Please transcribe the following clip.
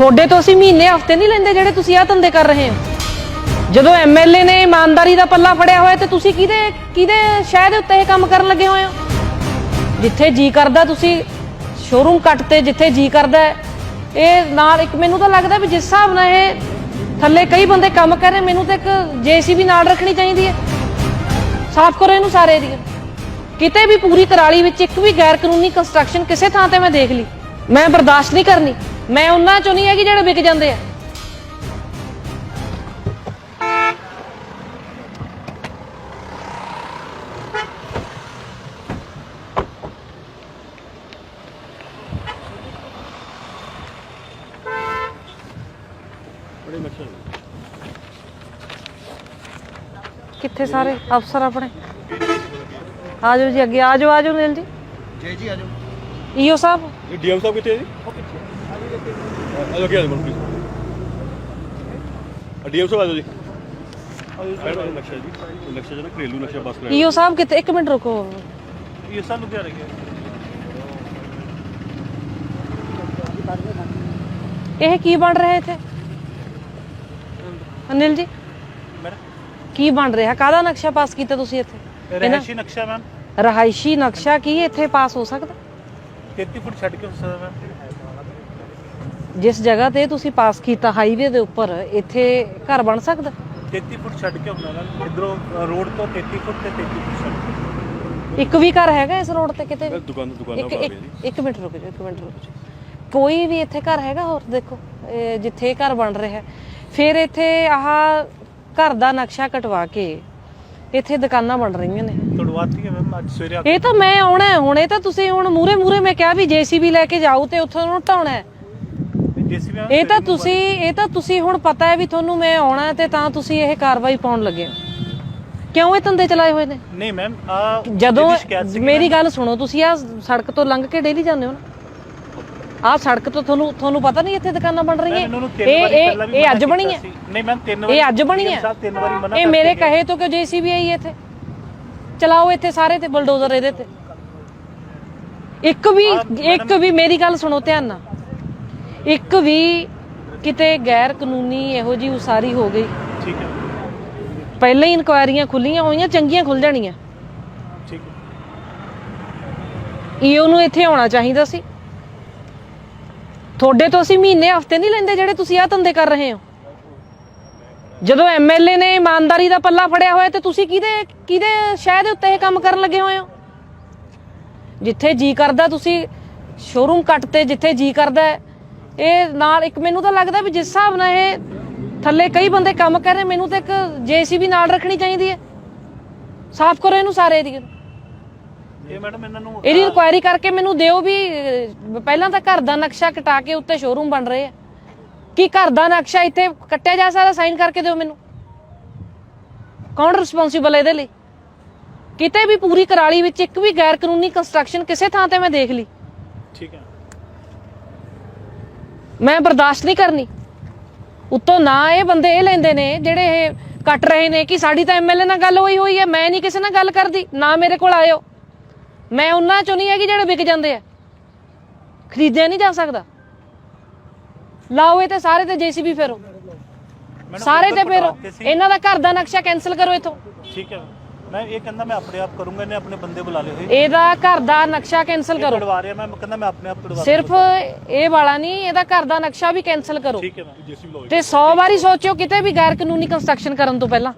ਤੁਹਾਡੇ ਤੋਂ ਅਸੀਂ ਮਹੀਨੇ, ਹਫ਼ਤੇ ਨਹੀਂ ਲੈਂਦੇ ਜਿਹੜੇ ਤੁਸੀਂ ਆਹ ਧੰਦੇ ਕਰ ਰਹੇ ਹੋ। ਜਦੋਂ ਐਮਐਲਏ ਨੇ ਇਮਾਨਦਾਰੀ ਦਾ ਪੱਲਾ ਫੜਿਆ ਹੋਇਆ ਤੇ ਤੁਸੀਂ ਕਿਹਦੇ ਕਿਹਦੇ ਸ਼ਹਿਰ ਦੇ ਉੱਤੇ ਇਹ ਕੰਮ ਕਰਨ ਲੱਗੇ ਹੋਏ ਹੋ? ਜਿੱਥੇ ਜੀ ਕਰਦਾ ਤੁਸੀਂ ਸ਼ੋਰੂਮ ਕੱਟ ਤੇ ਜਿੱਥੇ ਜੀ ਕਰਦਾ ਇਹ ਨਾਲ ਇੱਕ ਮੈਨੂੰ ਤਾਂ ਲੱਗਦਾ ਵੀ ਜਿਸ ਹਿਸਾਬ ਨਾਲ ਇਹ ਥੱਲੇ ਕਈ ਬੰਦੇ ਕੰਮ ਕਰ ਰਹੇ, ਮੈਨੂੰ ਤਾਂ ਇੱਕ ਜੀਸੀਬੀ ਨਾਲ ਰੱਖਣੀ ਚਾਹੀਦੀ ਹੈ। ਸਾਫ਼ ਕਰੋ ਇਹਨੂੰ ਸਾਰੇ ਏਰੀਆ ਕਿਤੇ ਵੀ ਪੂਰੀ ਕਰਾਲੀ ਵਿੱਚ ਇੱਕ ਵੀ ਗੈਰ ਕਾਨੂੰਨੀ ਕੰਸਟਰਕਸ਼ਨ ਕਿਸੇ ਥਾਂ ਤੇ ਮੈਂ ਦੇਖ ਲਈ। ਮੈਂ ਬਰਦਾਸ਼ਤ ਨਹੀਂ ਕਰਨੀ। ਮੈਂ ਉਹਨਾਂ ਚੋਂ ਨਹੀਂ ਹੈਗੀ ਜਿਹੜੇ ਵਿਕ ਜਾਂਦੇ ਆ। ਕਿੱਥੇ ਸਾਰੇ? ਅਫਸਰ ਆਪਣੇ? ਆ ਜਾਓ ਜੀ ਅੱਗੇ ਆ ਜਾਓ ਆ ਜਾਓ ਨੀਲ ਜੀ। ਜੀ ਜੀ ਆਜੋ ਈਓ ਸਾਹਿਬ? ਇਹ ਡੀਐਮ ਸਾਹਿਬ ਕਿੱਥੇ ਹੈ ਜੀ? ਆਜੋ ਕੀ ਆਜੋ ਮਨ ਪਲੀਜ਼ ਡੀਐਮ ਸਾਹਿਬ ਆਜੋ ਜੀ। ਆਜੋ ਨਕਸ਼ਾ ਜੀ ਇਹ ਨਕਸ਼ਾ ਜਿਹੜਾ ਘਰੇਲੂ ਨਕਸ਼ਾ ਬਸ ਕਰਾਇਆ। ਈਓ ਸਾਹਿਬ ਕਿਤੇ ਇੱਕ ਮਿੰਟ ਰੁਕੋ। ਇਹ ਸਾਨੂੰ ਕਿਹਾ ਰਿਹਾ ਇਹ ਕੀ ਬਣ ਰਿਹਾ ਇੱਥੇ? ਅਨਿਲ ਜੀ? ਕੀ ਬਣ ਰਿਹਾ? ਕਾਹਦਾ ਨਕਸ਼ਾ ਪਾਸ ਕੀਤਾ ਤੁਸੀਂ ਇੱਥੇ? ਇਹਨਾਂ- ਰਹਿਸ਼ੀ ਨਕਸ਼ਾ ਮੈਮ। ਰਹਾਇਸ਼ੀ ਨਕਸ਼ਾ ਕੀ ਇੱਥੇ ਪਾਸ ਹੋ ਸਕਦਾ? 33 ਫੁੱਟ ਛੱਡ ਕੇ ਹੋ ਸਕਦਾ ਮੈਮ। ਜਿਸ ਜਗ੍ਹਾ ਤੇ ਤੁਸੀਂ ਪਾਸ ਕੀਤਾ ਹਾਈਵੇ ਦੇ ਉੱਪਰ ਇੱਥੇ ਘਰ ਬਣ ਸਕਦਾ? 33 ਫੁੱਟ ਛੱਡ ਕੇ ਹੁੰਦਾ ਮੈਮ ਇਧਰੋਂ ਰੋਡ ਤੋਂ 33 ਫੁੱਟ ਤੇ 33 ਫੁੱਟ ਛੱਡ ਕੇ ਇੱਕ ਵੀ ਘਰ ਹੈਗਾ ਇਸ ਰੋਡ ਤੇ ਕਿਤੇ? ਵੀ? ਦੁਕਾਨ ਦੁਕਾਨਾਂ ਇੱਕ ਇੱਕ ਮਿੰਟ ਰੁਕ ਜਾਓ ਇੱਕ ਮਿੰਟ ਰੁਕ ਜਾਓ ਕੋਈ ਵੀ ਇੱਥੇ ਘਰ ਹੈਗਾ ਹੋਰ ਦੇਖੋ ਇਹ ਜਿੱਥੇ ਇਹ ਘਰ ਬਣ ਰਿਹਾ। ਹੈ। ਫਿਰ ਇੱਥੇ ਆਹ ਘਰ ਦਾ ਨਕਸ਼ਾ ਕਟਵਾ ਕੇ ਇੱਥੇ ਦੁਕਾਨਾਂ ਬਣ ਰਹੀਆਂ ਨੇ। ਤੁੜਵਾਤੀ ਹੈ ਮੈਮ ਅੱਜ ਸਵੇਰੇ ਆ ਇਹ ਤਾਂ ਮੈਂ ਆਉਣਾ ਹੈ ਹੁਣ ਇਹ ਤਾਂ ਤੁਸੀਂ ਹੁਣ ਮੂਰੇ ਮੂਰੇ ਮੈਂ ਕਿਹਾ ਵੀ ਜੀਸੀਬੀ ਲੈ ਕੇ ਜਾਓ ਤੇ ਉੱਥੋਂ ਨੂੰ ਢਾਉਣਾ ਹੈ। ਇਹ ਤਾਂ ਤੁਸੀਂ ਇਹ ਤਾਂ ਤੁਸੀਂ ਹੁਣ ਪਤਾ ਹੈ ਵੀ ਤੁਹਾਨੂੰ ਮੈਂ ਆਉਣਾ ਹੈ ਤੇ ਤਾਂ ਤੁਸੀਂ ਇਹ ਕਾਰਵਾਈ ਪਾਉਣ ਲੱਗੇ ਹੋ। ਕਿਉਂ ਇਹ ਧੰਦੇ ਚਲਾਏ ਹੋਏ ਨੇ? ਨਹੀਂ ਮੈਮ ਆ ਜਦੋਂ ਮੇਰੀ ਗੱਲ ਸੁਣੋ ਤੁਸੀਂ ਆ ਸੜਕ ਤੋਂ ਲੰਘ ਕੇ ਡੇਲੀ ਜਾਂਦੇ ਹੋ ਨਾ? ਆਹ ਸੜਕ ਤੋਂ ਤੁਹਾਨੂੰ ਤੁਹਾਨੂੰ ਪਤਾ ਨਹੀਂ ਇੱਥੇ ਦੁਕਾਨਾਂ ਬਣ ਰਹੀਆਂ? ਇਹ ਇਹ ਵੀ ਇਹ ਅੱਜ ਬਣੀ ਹੈ। ਨਹੀਂ ਮੈਮ ਤਿੰਨ ਵਾਰੀ ਇਹ ਅੱਜ ਬਣੀ ਹੈ? ਸਾਹਿਬ ਤਿੰਨ ਵਾਰੀ ਮਨਾ ਇਹ ਮੇਰੇ ਕਹੇ ਤੋਂ ਕਿ ਜੀਸੀਬੀ ਆਈ ਇੱਥੇ। ਚਲਾਓ ਇੱਥੇ ਸਾਰੇ ਤੇ ਬਲਡੋਜ਼ਰ ਇਹਦੇ ਤੇ। ਇੱਕ ਵੀ ਇੱਕ ਵੀ ਮੇਰੀ ਗੱਲ ਸੁਣੋ ਧਿਆਨ ਨਾਲ। ਇੱਕ ਵੀ ਕਿਤੇ ਗੈਰ ਕਾਨੂੰਨੀ ਇਹੋ ਜੀ ਉਸਾਰੀ ਹੋ ਗਈ। ਠੀਕ ਹੈ। ਪਹਿਲਾਂ ਹੀ ਇਨਕੁਆਇਰੀਆਂ ਖੁੱਲੀਆਂ ਹੋਈਆਂ ਚੰਗੀਆਂ ਖੁੱਲ ਜਾਣੀਆਂ। ਠੀਕ ਹੈ। ਈਓ ਨੂੰ ਇੱਥੇ ਆਉਣਾ ਚਾਹੀਦਾ ਸੀ। ਤੁਹਾਡੇ ਤੋਂ ਅਸੀਂ ਮਹੀਨੇ ਹਫ਼ਤੇ ਨਹੀਂ ਲੈਂਦੇ ਜਿਹੜੇ ਤੁਸੀਂ ਆਹ ਧੰਦੇ ਕਰ ਰਹੇ ਹੋ। ਜਦੋਂ ਐਮਐਲਏ ਨੇ ਇਮਾਨਦਾਰੀ ਦਾ ਪੱਲਾ ਫੜਿਆ ਹੋਇਆ ਤੇ ਤੁਸੀਂ ਕਿਹਦੇ ਕਿਹਦੇ ਸ਼ਹਿਰ ਦੇ ਉੱਤੇ ਇਹ ਕੰਮ ਕਰਨ ਲੱਗੇ ਹੋਏ ਹੋ? ਜਿੱਥੇ ਜੀ ਕਰਦਾ ਤੁਸੀਂ ਸ਼ੋਰੂਮ ਕੱਟ ਤੇ ਜਿੱਥੇ ਜੀ ਕਰਦਾ ਇਹ ਨਾਲ ਇੱਕ ਮੈਨੂੰ ਤਾਂ ਲੱਗਦਾ ਵੀ ਜਿਸ ਹਿਸਾਬ ਨਾਲ ਇਹ ਥੱਲੇ ਕਈ ਬੰਦੇ ਕੰਮ ਕਰ ਰਹੇ ਮੈਨੂੰ ਤਾਂ ਇੱਕ ਜੀਸੀਬੀ ਨਾਲ ਰੱਖਣੀ ਚਾਹੀਦੀ ਹੈ। ਸਾਫ਼ ਕਰੋ ਇਹਨੂੰ ਸਾਰੇ ਏਰੀਆ ਇਹ ਮੈਡਮ ਇਹਨਾਂ ਨੂੰ ਇਹਦੀ ਇਨਕੁਆਇਰੀ ਕਰਕੇ ਮੈਨੂੰ ਦਿਓ ਵੀ ਪਹਿਲਾਂ ਤਾਂ ਘਰ ਦਾ ਨਕਸ਼ਾ ਕਟਾ ਕੇ ਉੱਤੇ ਸ਼ੋਰੂਮ ਬਣ ਰਹੇ ਆ। ਕੀ ਘਰ ਦਾ ਨਕਸ਼ਾ ਇੱਥੇ ਕੱਟਿਆ ਜਾ ਸਕਦਾ ਸਾਈਨ ਕਰਕੇ ਦਿਓ ਮੈਨੂੰ। ਕੌਣ ਰਿਸਪੌਂਸੀਬਲ ਇਹਦੇ ਲਈ? ਕਿਤੇ ਵੀ ਪੂਰੀ ਕਰਾਲੀ ਵਿੱਚ ਇੱਕ ਵੀ ਗੈਰ ਕਾਨੂੰਨੀ ਕੰਸਟਰਕਸ਼ਨ ਕਿਸੇ ਥਾਂ ਤੇ ਮੈਂ ਦੇਖ ਲਈ। ਠੀਕ ਹੈ। ਮੈਂ ਬਰਦਾਸ਼ਤ ਨਹੀਂ ਕਰਨੀ। ਉੱਤੋਂ ਨਾ ਇਹ ਬੰਦੇ ਇਹ ਲੈਂਦੇ ਨੇ ਜਿਹੜੇ ਇਹ ਕੱਟ ਰਹੇ ਨੇ ਕਿ ਸਾਡੀ ਤਾਂ ਐਮਐਲਏ ਨਾਲ ਗੱਲ ਹੋਈ ਹੋਈ ਹੈ ਮੈਂ ਨਹੀਂ ਕਿਸੇ ਨਾਲ ਗੱਲ ਕਰਦੀ ਨਾ ਮੇਰੇ ਕੋਲ ਆਇਓ। ਮੈਂ ਉਹਨਾਂ ਚੋਂ ਨਹੀਂ ਹੈਗੀ ਜਿਹੜੇ ਵਿਕ ਜਾਂਦੇ ਆ। ਖਰੀਦਿਆ ਨਹੀਂ ਜਾ ਸਕਦਾ। ਲਾਓ ਇਹ ਤੇ ਸਾਰੇ ਤੇ ਜੀਸੀਬੀ ਫੇਰੋ। ਸਾਰੇ ਤੇ ਫੇਰੋ। ਇਹਨਾਂ ਦਾ ਘਰ ਦਾ ਨਕਸ਼ਾ ਕੈਨਸਲ ਕਰੋ ਇਥੋਂ। ਠੀਕ ਹੈ। ਮੈਂ ਇਹ ਕਹਿੰਦਾ ਮੈਂ ਆਪਣੇ ਆਪ ਕਰੂੰਗਾ ਇਹਨੇ ਆਪਣੇ ਬੰਦੇ ਬੁਲਾ ਲਏ ਹੋਏ। ਇਹਦਾ ਘਰ ਦਾ ਨਕਸ਼ਾ ਕੈਨਸਲ ਕਰੋ। ਤੁੜਵਾ ਰਿਹਾ ਮੈਂ ਕਹਿੰਦਾ ਮੈਂ ਆਪਣੇ ਆਪ ਤੁੜਵਾ ਸਿਰਫ ਇਹ ਵਾਲਾ ਨਹੀਂ ਇਹਦਾ ਘਰ ਦਾ ਨਕਸ਼ਾ ਵੀ ਕੈਨਸਲ ਕਰੋ। ਠੀਕ ਹੈ ਮੈਮ। ਜੇਸੀ ਬੁਲਾਓ ਤੇ 100 ਵਾਰੀ ਸੋਚਿਓ ਕਿਤੇ ਵੀ ਗੈਰ ਕਾਨੂੰਨੀ ਕੰਸਟਰਕਸ਼ਨ ਕਰਨ ਤੋਂ ਪਹਿਲਾਂ।